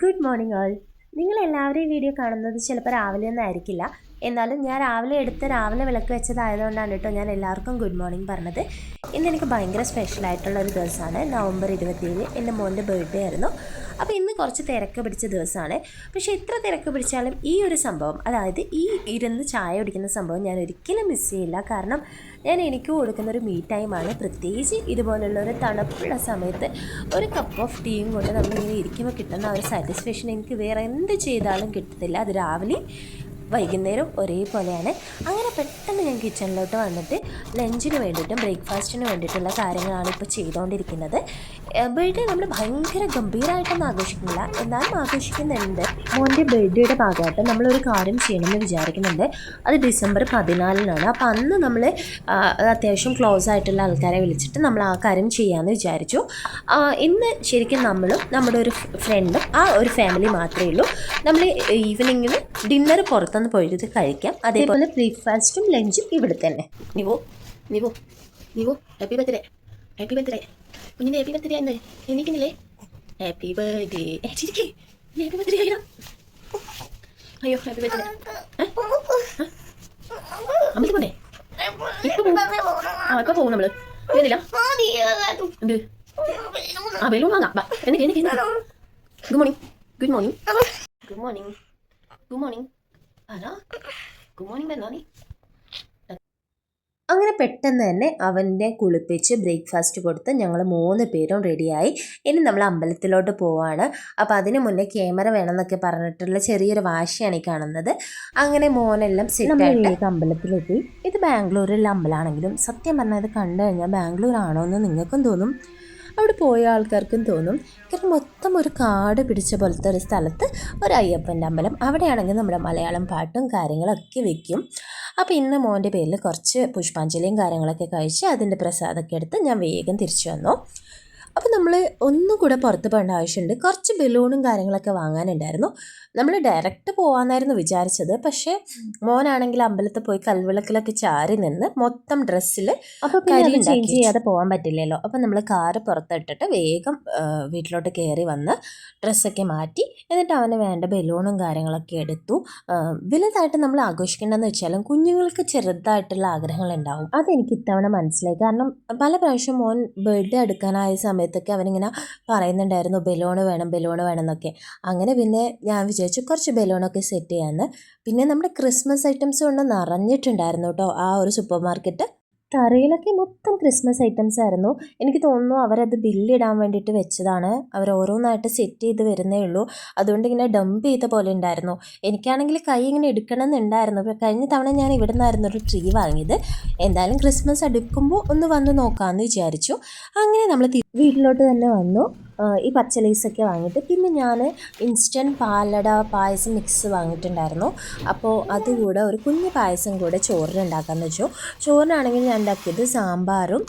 Good morning all. നിങ്ങൾ എല്ലാവരെയും video കാണുന്നത് ചിലപ്പോൾ രാവിലെ ഒന്നും ആയിരിക്കില്ല. എന്നാലും ഞാൻ രാവിലെ എടുത്ത് രാവിലെ വിളക്ക് വെച്ചതായതുകൊണ്ടാണ് കേട്ടോ ഞാൻ എല്ലാവർക്കും ഗുഡ് മോർണിംഗ് പറഞ്ഞത്. ഇന്ന് എനിക്ക് ഭയങ്കര സ്പെഷ്യൽ ആയിട്ടുള്ള ഒരു ദിവസമാണ്. നവംബർ ഇരുപത്തിയേഴ് എന്റെ മോന്റെ ബർത്ത്ഡേ ആയിരുന്നു. അപ്പോൾ ഇന്ന് കുറച്ച് തിരക്ക് പിടിച്ച ദിവസമാണ്. പക്ഷേ ഇത്ര തിരക്ക് പിടിച്ചാലും ഈ ഒരു സംഭവം അതായത് ഈ ഇരുന്ന് ചായ കുടിക്കുന്ന സംഭവം ഞാൻ ഒരിക്കലും മിസ് ചെയ്യില്ല. കാരണം ഞാൻ എനിക്ക് കൊടുക്കുന്ന ഒരു മീ ടൈമാണ് പ്രത്യേകിച്ച് ഇതുപോലുള്ള ഒരു തണുപ്പുള്ള സമയത്ത് ഒരു കപ്പ് ഓഫ് ടീയും കൊണ്ട് നമ്മളിങ്ങനെ ഇരിക്കുമ്പോൾ കിട്ടുന്ന ഒരു സാറ്റിസ്ഫാക്ഷൻ എനിക്ക് വേറെ എന്ത് ചെയ്താലും കിട്ടത്തില്ല. അത് രാവിലെ വൈകുന്നേരം ഒരേപോലെയാണ്. അങ്ങനെ പെട്ടെന്ന് ഞാൻ കിച്ചണിലോട്ട് വന്നിട്ട് ലഞ്ചിന് വേണ്ടിയിട്ടും ബ്രേക്ക്ഫാസ്റ്റിന് വേണ്ടിയിട്ടുള്ള കാര്യങ്ങളാണ് ഇപ്പോൾ ചെയ്തുകൊണ്ടിരിക്കുന്നത് ബർത്ത്ഡേ നമ്മൾ ഭയങ്കര ഗംഭീരമായിട്ടൊന്നും ആഘോഷിക്കുന്നില്ല. എന്നാലും ആഘോഷിക്കുന്നുണ്ട്. മോന്റെ ബർത്ത്ഡേയുടെ ഭാഗമായിട്ട് നമ്മളൊരു കാര്യം ചെയ്യണമെന്ന് വിചാരിക്കുന്നുണ്ട്. അത് ഡിസംബർ പതിനാലിനാണ്. അപ്പോൾ അന്ന് നമ്മൾ അത്യാവശ്യം ക്ലോസ് ആയിട്ടുള്ള ആൾക്കാരെ വിളിച്ചിട്ട് നമ്മൾ ആ കാര്യം ചെയ്യാമെന്ന് വിചാരിച്ചു. ഇന്ന് ശരിക്കും നമ്മളും നമ്മുടെ ഒരു ഫ്രണ്ടും ആ ഒരു ഫാമിലി മാത്രമേ ഉള്ളൂ. നമ്മൾ ഈവനിങ്ങിന് ഡിന്നർ പുറത്തുനിന്ന് പോയിട്ട് കഴിക്കാം. അതേപോലെ ബ്രേക്ക്ഫാസ്റ്റും ലഞ്ചും ഇവിടെ തന്നെ നിവോ നിവോ നിവോ. Happy birthday. ഹാപ്പി ബർത്ത്ഡേ കുഞ്ഞിന്റെ ഹാപ്പി ബർത്ത്ഡേ എന്ന് എണീക്കുന്നില്ലേ? ഹാപ്പി ബർത്ത്ഡേ ചിരിക്കേ. ഹാപ്പി ബർത്ത്ഡേ ആയിരം അയ്യോ ഹാപ്പി ബർത്ത്ഡേ അമ്മയ്ക്ക് പോണ്ടേ? ആ ഇപ്പൊ പോകും നമ്മൾ. വരുന്നില്ല? എന്ത്? ആ ബലൂൺ വാങ്ങാം. ബാ എനിക്ക് എനിക്ക് good morning good morning good morning good morning ആരാ ഗുഡ് മോർണിംഗ് അങ്ങനെ പെട്ടെന്ന് തന്നെ അവന്റെ കുളിപ്പിച്ച് ബ്രേക്ക്ഫാസ്റ്റ് കൊടുത്ത് ഞങ്ങൾ മൂന്ന് പേരും റെഡിയായി ഇനി നമ്മൾ അമ്പലത്തിലോട്ട് പോവാണ്. അപ്പോൾ അതിന് മുന്നേ ക്യാമറ വേണമെന്നൊക്കെ പറഞ്ഞിട്ടുള്ള ചെറിയൊരു വാശിയാണ് ഈ കാണുന്നത്. അങ്ങനെ മോനെല്ലാം സെറ്റായിട്ട് അമ്പലത്തിലെത്തി? ഇത് ബാംഗ്ലൂരിലെ അമ്പലമാണെങ്കിലും സത്യം പറഞ്ഞാൽ ഇത് കണ്ടു കഴിഞ്ഞാൽ ബാംഗ്ലൂർ ആണോ എന്ന് നിങ്ങൾക്കും തോന്നും. അവിടെ പോയ ആൾക്കാർക്കും തോന്നും. കാരണം മൊത്തം ഒരു കാട് പിടിച്ച പോലത്തെ ഒരു സ്ഥലത്ത് ഒരു അയ്യപ്പന്റെ അമ്പലം. അവിടെയാണെങ്കിൽ നമ്മുടെ മലയാളം പാട്ടും കാര്യങ്ങളൊക്കെ വെക്കും. അപ്പോൾ ഇന്ന് മോന്റെ പേരിൽ കുറച്ച് പുഷ്പാഞ്ജലിയും കാര്യങ്ങളൊക്കെ കഴിച്ച് അതിന്റെ പ്രസാദമൊക്കെ എടുത്ത് ഞാൻ വേഗം തിരിച്ചു വന്നു. അപ്പോൾ നമ്മൾ ഒന്നും കൂടെ പുറത്ത് പോകേണ്ട ആവശ്യമുണ്ട്. കുറച്ച് ബലൂണും കാര്യങ്ങളൊക്കെ വാങ്ങാനുണ്ടായിരുന്നു. നമ്മൾ ഡയറക്റ്റ് പോകാമെന്നായിരുന്നു വിചാരിച്ചത്. പക്ഷേ മോനാണെങ്കിൽ അമ്പലത്തിൽ പോയി കൽവിളക്കിലൊക്കെ ചാരി നിന്ന് മൊത്തം ഡ്രസ്സിൽ അപ്പോൾ കാര്യം ചേഞ്ച് ചെയ്യാതെ പോകാൻ പറ്റില്ലല്ലോ. അപ്പോൾ നമ്മൾ കാറ് പുറത്തിട്ടിട്ട് വേഗം വീട്ടിലോട്ട് കയറി വന്ന് ഡ്രസ്സൊക്കെ മാറ്റി എന്നിട്ട് അവന് വേണ്ട ബലൂണും കാര്യങ്ങളൊക്കെ എടുത്തു. വലുതായിട്ട് നമ്മൾ ആഘോഷിക്കേണ്ടതെന്ന് വെച്ചാലും കുഞ്ഞുങ്ങൾക്ക് ചെറുതായിട്ടുള്ള ആഗ്രഹങ്ങൾ ആഗ്രഹങ്ങളുണ്ടാവും. അതെനിക്ക് ഇത്തവണ മനസ്സിലായി. കാരണം പല പ്രാവശ്യം മോൻ ബർത്ത്ഡേ എടുക്കാനായ സമയത്തൊക്കെ അവനിങ്ങനെ പറയുന്നുണ്ടായിരുന്നു ബലൂണ് വേണം ബലൂണ് വേണം എന്നൊക്കെ അങ്ങനെ പിന്നെ ഞാൻ വിചാരിച്ചു കുറച്ച് ബലൂണൊക്കെ സെറ്റ് ചെയ്യാമെന്ന് പിന്നെ നമ്മുടെ ക്രിസ്മസ് ഐറ്റംസ് കൊണ്ട് നിറഞ്ഞിട്ടുണ്ടായിരുന്നു കേട്ടോ ആ ഒരു സൂപ്പർ മാർക്കറ്റ്. തറയിലൊക്കെ മൊത്തം ക്രിസ്മസ് ഐറ്റംസ് ആയിരുന്നു. എനിക്ക് തോന്നുന്നു അവരത് ബില്ലിടാൻ വേണ്ടിയിട്ട് വെച്ചതാണ്. അവർ ഓരോന്നായിട്ട് സെറ്റ് ചെയ്ത് വരുന്നേ ഉള്ളൂ. അതുകൊണ്ട് ഇങ്ങനെ ഡംപ് ചെയ്ത പോലെ ഉണ്ടായിരുന്നു. എനിക്കാണെങ്കിൽ കൈ ഇങ്ങനെ എടുക്കണം എന്നുണ്ടായിരുന്നു കഴിഞ്ഞ തവണ ഞാൻ ഇവിടെ നിന്നായിരുന്നു ഒരു ട്രീ വാങ്ങിയത്. എന്തായാലും ക്രിസ്മസ് അടുക്കുമ്പോൾ ഒന്ന് വന്ന് നോക്കാമെന്ന് വിചാരിച്ചു. അങ്ങനെ നമ്മൾ വീട്ടിലോട്ട് തന്നെ വന്നു. ഈ പച്ചലൈസൊക്കെ വാങ്ങിയിട്ട് പിന്നെ ഞാൻ ഇൻസ്റ്റന്റ് പാലട പായസം മിക്സ് വാങ്ങിയിട്ടുണ്ടായിരുന്നു. അപ്പോൾ അതുകൂടെ ഒരു കുഞ്ഞു പായസം കൂടെ ചോറിന് ഉണ്ടാക്കാമെന്ന് വെച്ചു. ചോറിനാണെങ്കിൽ ഞാൻ ഉണ്ടാക്കിയത് സാമ്പാറും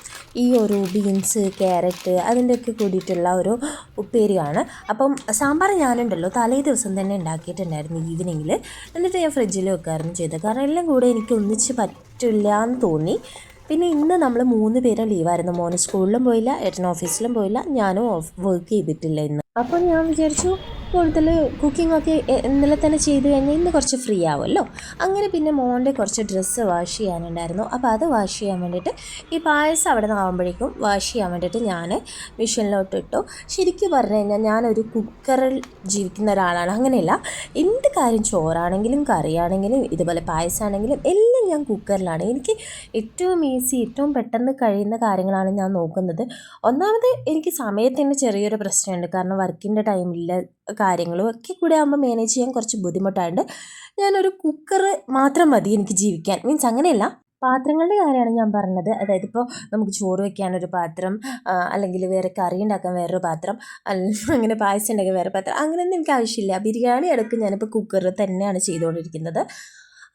ഈ ഒരു ബീൻസ് ക്യാരറ്റ് അതിന്റെയൊക്കെ കൂടിയിട്ടുള്ള ഒരു ഉപ്പേരിയാണ്. അപ്പം സാമ്പാർ ഞാനുണ്ടല്ലോ തലേ ദിവസം തന്നെ ഉണ്ടാക്കിയിട്ടുണ്ടായിരുന്നു ഈവനിങ്ങിൽ എന്നിട്ട് ഞാൻ ഫ്രിഡ്ജിൽ വെക്കായിരുന്നു ചെയ്തത്. കാരണം എല്ലാം കൂടെ എനിക്ക് ഒന്നിച്ച് പറ്റില്ല എന്ന് തോന്നി. പിന്നെ ഇന്ന് നമ്മൾ മൂന്ന് പേരും ലീവായിരുന്നു. മോന് സ്കൂളിലും പോയില്ല ഏട്ടൻ ഓഫീസിലും പോയില്ല. ഞാനും വർക്ക് ചെയ്തിട്ടില്ല ഇന്ന്. അപ്പോൾ ഞാൻ വിചാരിച്ചു കൂടുതൽ എ- ഇന്നലെ തന്നെ ചെയ്ത് കഴിഞ്ഞാൽ ഇന്ന് കുറച്ച് ഫ്രീ ആവുമല്ലോ. അങ്ങനെ പിന്നെ മോന്റെ കുറച്ച് ഡ്രസ്സ് വാഷ് ചെയ്യാനുണ്ടായിരുന്നു. അപ്പോൾ അത് വാഷ് ചെയ്യാൻ വേണ്ടിയിട്ട് ഈ പായസം അവിടെ നിന്ന് ആകുമ്പോഴേക്കും വാഷ് ചെയ്യാൻ വേണ്ടിയിട്ട് ഞാൻ മിഷനിലോട്ട് ഇട്ടു ശരിക്കും പറഞ്ഞു കഴിഞ്ഞാൽ ഞാനൊരു കുക്കറിൽ ജീവിക്കുന്ന ഒരാളാണ്. അങ്ങനെയല്ല എന്ത് കാര്യം ചോറാണെങ്കിലും കറിയാണെങ്കിലും ഇതുപോലെ പായസമാണെങ്കിലും എല്ലാം ഞാൻ കുക്കറിലാണ് എനിക്ക് ഏറ്റവും ഈസി ഏറ്റവും പെട്ടെന്ന് കഴിയുന്ന കാര്യങ്ങളാണ് ഞാൻ നോക്കുന്നത്. ഒന്നാമത് എനിക്ക് സമയത്തിന്റെ ചെറിയൊരു പ്രശ്നമുണ്ട്. കാരണം വർക്കിന്റെ ടൈമില്ല കാര്യങ്ങളും ഒക്കെ കൂടെ ആകുമ്പോൾ മാനേജ് ചെയ്യാൻ കുറച്ച് ബുദ്ധിമുട്ടായിട്ട് ഞാനൊരു കുക്കർ മാത്രം മതി എനിക്ക് ജീവിക്കാൻ. മീൻസ് അങ്ങനെയല്ല. പാത്രങ്ങളുടെ കാര്യമാണ് ഞാൻ പറഞ്ഞത്. അതായത് ഇപ്പോൾ നമുക്ക് ചോറ് വെക്കാനൊരു പാത്രം അല്ലെങ്കിൽ വേറെ കറി ഉണ്ടാക്കാൻ വേറൊരു പാത്രം അങ്ങനെ പായസം ഉണ്ടാക്കാൻ വേറെ പാത്രം അങ്ങനെയൊന്നും എനിക്ക് ആവശ്യമില്ല. ബിരിയാണി അടക്കം ഞാനിപ്പോൾ കുക്കറിൽ തന്നെയാണ് ചെയ്തുകൊണ്ടിരിക്കുന്നത്.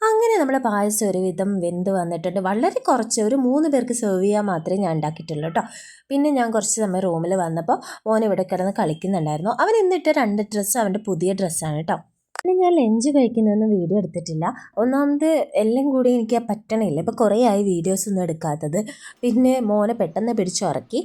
അങ്ങനെ നമ്മുടെ പായസം ഒരുവിധം വെന്ത് വന്നിട്ടുണ്ട്. വളരെ കുറച്ച് ഒരു മൂന്ന് പേർക്ക് സെർവ് ചെയ്യാൻ മാത്രമേ ഞാൻ ഉണ്ടാക്കിയിട്ടുള്ളൂ കേട്ടോ പിന്നെ ഞാൻ കുറച്ച് സമയം റൂമിൽ വന്നപ്പോൾ മോൻ ഇവിടെ കിടന്ന് കളിക്കുന്നുണ്ടായിരുന്നു. അവൻ എന്നിട്ട് രണ്ട് ഡ്രസ്സ് അവന്റെ പുതിയ ഡ്രസ്സാണ് കേട്ടോ പിന്നെ ഞാൻ ലഞ്ച് കഴിക്കുന്നതൊന്നും വീഡിയോ എടുത്തിട്ടില്ല. ഒന്നാമത് എല്ലാം കൂടി എനിക്ക് പറ്റണില്ല. ഇപ്പോൾ കുറേ ആയി വീഡിയോസ് ഒന്നും എടുക്കാത്തത്. പിന്നെ മോനെ പെട്ടെന്ന് പിടിച്ചുറക്കി.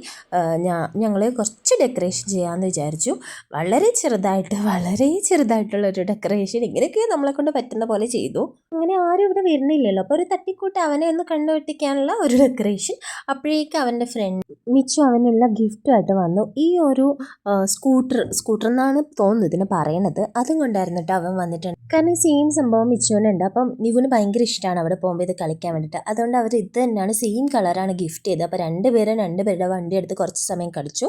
ഞാൻ ഞങ്ങൾ കുറച്ച് ഡെക്കറേഷൻ ചെയ്യാമെന്ന് വിചാരിച്ചു. വളരെ ചെറുതായിട്ട് വളരെ ചെറുതായിട്ടുള്ള ഒരു ഡെക്കറേഷൻ ഇങ്ങനെയൊക്കെ നമ്മളെ കൊണ്ട് പറ്റുന്ന പോലെ ചെയ്തു. അങ്ങനെ ആരും ഇവിടെ വരുന്നില്ലല്ലോ. അപ്പോൾ ഒരു തട്ടിക്കൂട്ട് അവനെ ഒന്ന് കണ്ടുപിട്ടിക്കാനുള്ള ഒരു ഡെക്കറേഷൻ അപ്പോഴേക്കും അവന്റെ ഫ്രണ്ട് മിച്ചു അവനുള്ള ഗിഫ്റ്റുമായിട്ട് വന്നു. ഈ ഒരു സ്കൂട്ടർ സ്കൂട്ടർ എന്നാണ് തോന്നുന്നത് ഇതിന് പറയണത്. അതും കൊണ്ടായിരുന്നു കേട്ടോ അവൻ വന്നിട്ടുണ്ട്. കാരണം സെയിം സംഭവം മിച്ചുവിനുണ്ട്. അപ്പം നിവുന് ഭയങ്കര ഇഷ്ടമാണ് അവിടെ പോകുമ്പോൾ ഇത് കളിക്കാൻ വേണ്ടിയിട്ട് അതുകൊണ്ട് അവർ ഇത് തന്നെയാണ് സെയിം കളറാണ് ഗിഫ്റ്റ് ചെയ്തത്. അപ്പോൾ രണ്ടുപേരും രണ്ടുപേരുടെ വണ്ടി എടുത്ത് കുറച്ച് സമയം കളിച്ചു.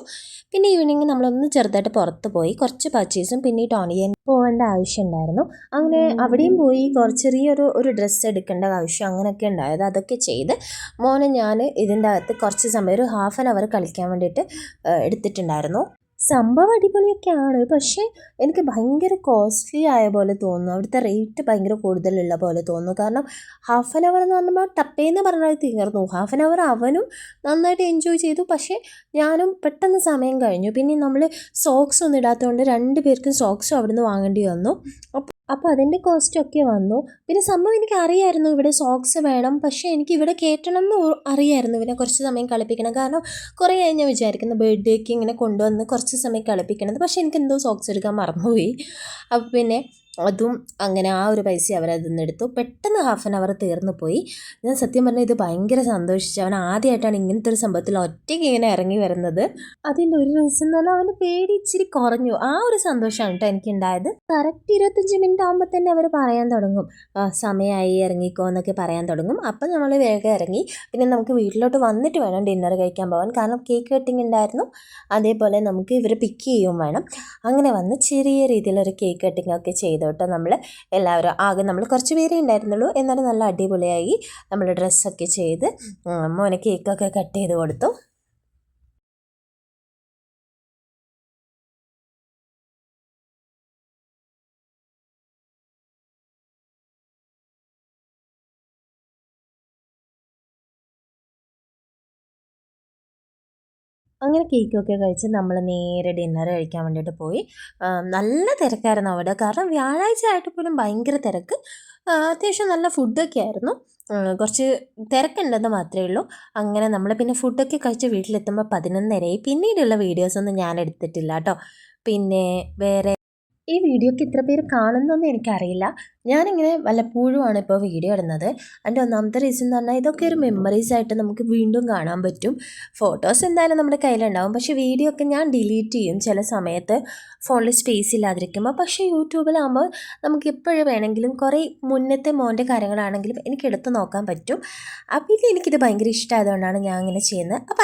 പിന്നെ ഈവനിങ് നമ്മളൊന്ന് ചെറുതായിട്ട് പുറത്ത് പോയി. കുറച്ച് പർച്ചേസും പിന്നെ ഈ ടോണിയൻ പോകേണ്ട ആവശ്യമുണ്ടായിരുന്നു അങ്ങനെ അവിടെയും പോയി കുറച്ച് ചെറിയൊരു ഒരു ഡ്രസ്സ് എടുക്കേണ്ട ആവശ്യം അങ്ങനെയൊക്കെ ഉണ്ടായത്. അതൊക്കെ ചെയ്ത് മോനെ ഞാൻ ഇതിന്റെ അകത്ത് കുറച്ച് സമയം ഒരു ഹാഫ് ആൻ അവർ കളിക്കാൻ വേണ്ടിയിട്ട് എടുത്തിട്ടുണ്ടായിരുന്നു. സംഭവം അടിപൊളിയൊക്കെയാണ്. പക്ഷേ എനിക്ക് ഭയങ്കര കോസ്റ്റ്ലി ആയ പോലെ തോന്നുന്നു. അവിടുത്തെ റേറ്റ് ഭയങ്കര കൂടുതലുള്ള പോലെ തോന്നുന്നു. കാരണം ഹാഫ് ആൻ അവർ എന്ന് പറയുമ്പോൾ ടപ്പേന്ന് പറഞ്ഞാൽ തീർന്നു ഹാഫ് ആൻ അവർ അവനും നന്നായിട്ട് എൻജോയ് ചെയ്തു. പക്ഷേ ഞാനും പെട്ടെന്ന് സമയം കഴിഞ്ഞു. പിന്നെ നമ്മൾ സോക്സ് ഒന്നും ഇടാത്തതുകൊണ്ട് രണ്ട് പേർക്കും സോക്സും അവിടുന്ന് വാങ്ങേണ്ടി വന്നു. അപ്പോൾ അപ്പോൾ അതിന്റെ കോസ്റ്റൊക്കെ വന്നു. പിന്നെ സംഭവം എനിക്ക് അറിയായിരുന്നു ഇവിടെ സോക്സ് വേണം. പക്ഷേ എനിക്ക് ഇവിടെ കയറ്റണം എന്ന് അറിയായിരുന്നു. ഇവനെ കുറച്ച് സമയം കളിപ്പിക്കണം. കാരണം കുറേ ആയി ഞാൻ വിചാരിക്കുന്നു ബർത്ത്ഡേക്ക് ഇങ്ങനെ കൊണ്ടുവന്ന് കുറച്ച് സമയം കളിപ്പിക്കണത്. പക്ഷേ എനിക്ക് എന്തോ സോക്സ് എടുക്കാൻ മറന്നുപോയി. അപ്പോൾ പിന്നെ അതും അങ്ങനെ ആ ഒരു പൈസ അവരതിൽ എടുത്തു. പെട്ടെന്ന് ഹാഫ് ആൻ അവർ തീർന്നു പോയി. ഞാൻ സത്യം പറഞ്ഞാൽ ഇത് ഭയങ്കര സന്തോഷിച്ചു. അവൻ ആദ്യമായിട്ടാണ് ഇങ്ങനത്തെ ഒരു സംഭവത്തിൽ ഒറ്റയ്ക്ക് ഇങ്ങനെ ഇറങ്ങി വരുന്നത്. അതിന്റെ ഒരു റീസൺ എന്ന് പറഞ്ഞാൽ അവന്റെ പേടി ഇച്ചിരി കുറഞ്ഞു. ആ ഒരു സന്തോഷമാണ് കേട്ടോ എനിക്കുണ്ടായത്. കറക്റ്റ് ഇരുപത്തഞ്ച് മിനിറ്റ് ആകുമ്പോൾ തന്നെ അവർ പറയാൻ തുടങ്ങും. "ആ, സമയമായി ഇറങ്ങിക്കോ എന്നൊക്കെ പറയാൻ തുടങ്ങും. അപ്പം നമ്മൾ വേഗം ഇറങ്ങി. പിന്നെ നമുക്ക് വീട്ടിലോട്ട് വന്നിട്ട് വേണം ഡിന്നർ കഴിക്കാൻ പോകാൻ കാരണം കേക്ക് കട്ടിങ് ഉണ്ടായിരുന്നു. അതേപോലെ നമുക്ക് ഇവരെ പിക്ക് ചെയ്യും വേണം. അങ്ങനെ വന്ന് ചെറിയ രീതിയിലൊരു കേക്ക് കട്ടിങ് ഒക്കെ ചെയ്തു കേട്ടോ നമ്മൾ എല്ലാവരും ആകെ നമ്മൾ കുറച്ച് പേരേ ഉണ്ടായിരുന്നുള്ളൂ. എന്നാലും നല്ല അടിപൊളിയായി നമ്മൾ ഡ്രസ്സൊക്കെ ചെയ്ത് മോനെ കേക്കൊക്കെ കട്ട് ചെയ്ത് കൊടുത്തു. അങ്ങനെ കേക്കൊക്കെ കഴിച്ച് നമ്മൾ നേരെ ഡിന്നർ കഴിക്കാൻ വേണ്ടിയിട്ട് പോയി. നല്ല തിരക്കായിരുന്നു അവിടെ. കാരണം വ്യാഴാഴ്ച ആയിട്ട് പോലും ഭയങ്കര തിരക്ക്. അത്യാവശ്യം നല്ല ഫുഡൊക്കെ ആയിരുന്നു. കുറച്ച് തിരക്കുണ്ടെന്ന് മാത്രമേ ഉള്ളൂ. അങ്ങനെ നമ്മൾ പിന്നെ ഫുഡൊക്കെ കഴിച്ച് വീട്ടിലെത്തുമ്പോൾ പതിനൊന്നരയായി. പിന്നീടുള്ള വീഡിയോസൊന്നും ഞാൻ എടുത്തിട്ടില്ല കേട്ടോ. പിന്നെ വേറെ ഈ വീഡിയോക്ക് ഇത്ര പേര് കാണുന്നൊന്നും എനിക്കറിയില്ല. ഞാനിങ്ങനെ വല്ലപ്പോഴുമാണ് ഇപ്പോൾ വീഡിയോ ഇടുന്നത്. അതിന്റെ ഒന്നാമത്തെ റീസൺ എന്ന് പറഞ്ഞാൽ ഇതൊക്കെ ഒരു മെമ്മറീസ് ആയിട്ട് നമുക്ക് വീണ്ടും കാണാൻ പറ്റും. ഫോട്ടോസ് എന്തായാലും നമ്മുടെ കയ്യിലുണ്ടാവും. പക്ഷേ വീഡിയോ ഒക്കെ ഞാൻ ഡിലീറ്റ് ചെയ്യും ചില സമയത്ത്. ഫോണിൽ സ്പേസ് ഇല്ലാതിരിക്കുമ്പോൾ. പക്ഷേ യൂട്യൂബിലാകുമ്പോൾ നമുക്ക് എപ്പോഴും വേണമെങ്കിലും കുറേ മുന്നത്തെ മോന്റെ കാര്യങ്ങളാണെങ്കിലും എനിക്ക് എടുത്തു നോക്കാൻ പറ്റും. അപ്പോൾ ഇത് എനിക്കിത് ഭയങ്കര ഇഷ്ടമായതുകൊണ്ടാണ് ഞാൻ ഇങ്ങനെ ചെയ്യുന്നത്. അപ്പോൾ